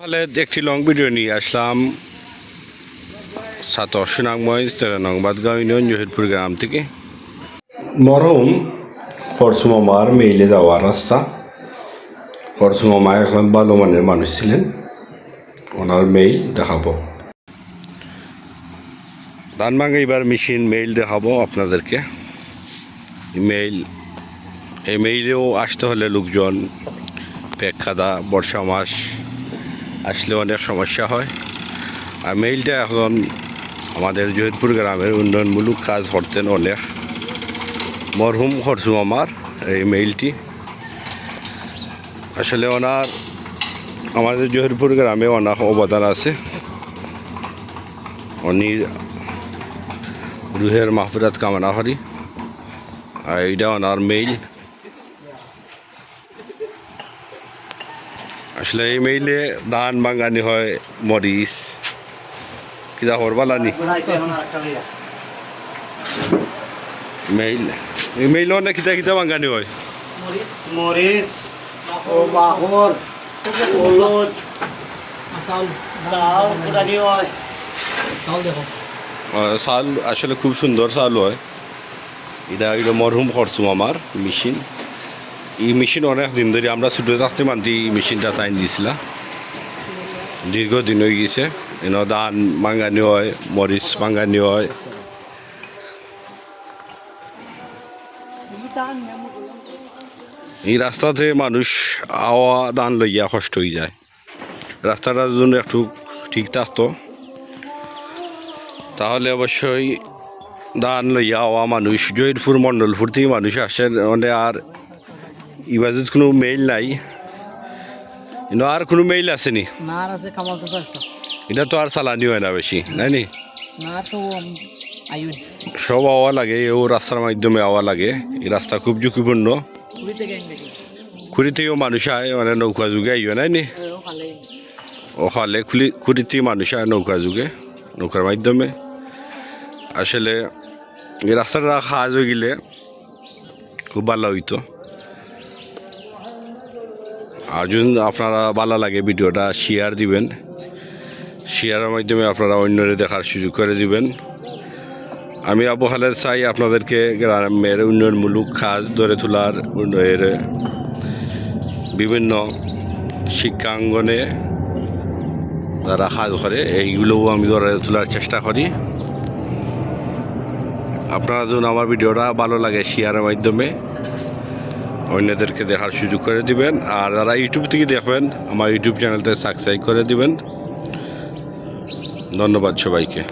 তাহলে একটি long video নিয়ে আসলাম। সাত অশ্বনাগময় তেরানংবাদগাঁও ইউনিয়ন জহিরপুর গ্রাম থেকে। মরহুম ফরসুমামার মেইলে যাওয়ার রাস্তা। ফরসুমামা এখন ভালো মানের মানুষ ছিলেন। ওনার মেইল দেখাবো। ধান ভাঙা এবার মেশিন মেইল দেখাবো আপনাদেরকে। মেইল এই মেইলেও আসতে হলে লোকজন পেক খাদা বর্ষা মাস আসলে অনেক সমস্যা হয়। আর মেইলটা এখন আমাদের জহিরপুর গ্রামের উন্নয়নমূলক কাজ করতেন অনেক। মরহুম খরচু আমার এই মেইলটি আসলে ওনার আমাদের জহিরপুর গ্রামে অনেক অবদান আছে। উনি রুহের মাহফিরাত কামনা করি। আর এইটা ওনার মেইল আসলে এই মেইলে ধান বাঙ্গানি হয় মরিচ কিবা হরবালানি মেইল এই মেইল না কিতা কিতা বাঙ্গানি হয়। মরিচ ও বাহর হলুদ হয়। চাল আসলে খুব সুন্দর চাল হয়। এটা এটা মরহুম করছুম আমার মেশিন। এই মেশিন অনেক দিন ধরে আমরা ছোটো থাকতে মানতে এই মেশিনটা তাই দিয়েছিলাম দীর্ঘদিন হয়ে গেছে। এন ধান মাঙ্গানি হয়, মরিচ মাঙ্গানি হয়। এই রাস্তাতে মানুষ আওয়া দান লইয়া কষ্ট হয়ে যায়। রাস্তাটার জন্য একটু ঠিক থাকতো, তাহলে অবশ্যই দান লইয়া আওয়া মানুষ, জয়ীরপুর, মণ্ডলপুর থেকে মানুষ আসেন মানে আর ইবাজত কোনো মেইল নাই। কিন্তু আর কোনো মেইল আসেনি। না আর আছে কামাল একটা। এটা তো আর চালানি হয় না বেশি নাই নি? না সব সব আওয়া লাগে ও রাস্তার মাধ্যমে আওয়া লাগে। এই রাস্তা খুব ঝুঁকিপূর্ণ। খুঁড়ি থেকেও মানুষ আয় মানে নৌকা যুগে আইও নাই নি? খালে। ওখানে খুলি খুঁড়ি থেকে মানুষ আয় নৌকা যুগে নৌকার মাধ্যমে। আসলে এই রাস্তাটা সাহায্য হয়ে গেলে খুব ভালো হইতো। আর যদি আপনারা ভালো লাগে ভিডিওটা শেয়ার দিবেন। শেয়ারের মাধ্যমে আপনারা অন্যরে দেখার সুযোগ করে দিবেন। আমি আবু খালেদ চাই আপনাদেরকে গ্রামের উন্নয়নমূলক কাজ ধরে তোলার উন্নয়নের বিভিন্ন শিক্ষাঙ্গনে যারা কাজ করে, এইগুলোও আমি ধরে তোলার চেষ্টা করি। আপনারা যদি আমার ভিডিওটা ভালো লাগে শেয়ারের মাধ্যমে। অন্যদেরকে দেখার সুযোগ করে দিবেন। আর যারা ইউটিউব থেকে দেখবেন, আমার ইউটিউব চ্যানেলটা সাবস্ক্রাইব করে দিবেন। ধন্যবাদ সবাইকে।